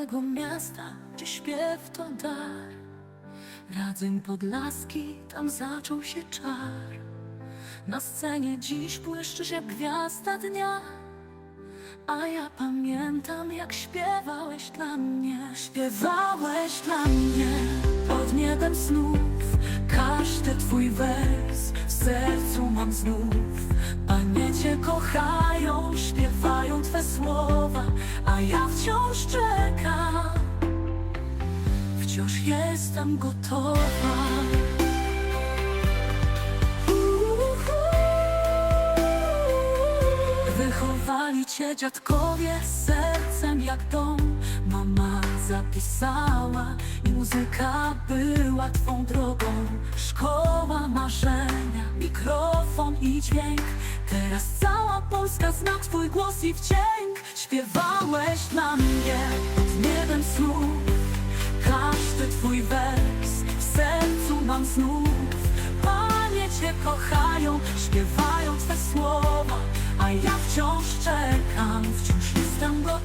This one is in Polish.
małego miasta, gdzie śpiew to dar. Radzyń Podlaski, tam zaczął się czar. Na scenie dziś błyszczysz jak gwiazda dnia. A ja pamiętam, jak śpiewałeś dla mnie, śpiewałeś dla mnie pod niebem snów. Każdy twój wers w sercu mam znów. Panie cię kochają, śpiewają twe słowa, a ja wciąż czekam. Jestem gotowa. Wychowali cię dziadkowie sercem jak dom. Mama zapisała i muzyka była twą drogą. Szkoła marzenia, mikrofon i dźwięk. Teraz cała Polska zna twój głos i wdzięk. Śpiewałeś dla mnie mam znów. Panie cię kochają, śpiewają twe słowa A ja wciąż czekam,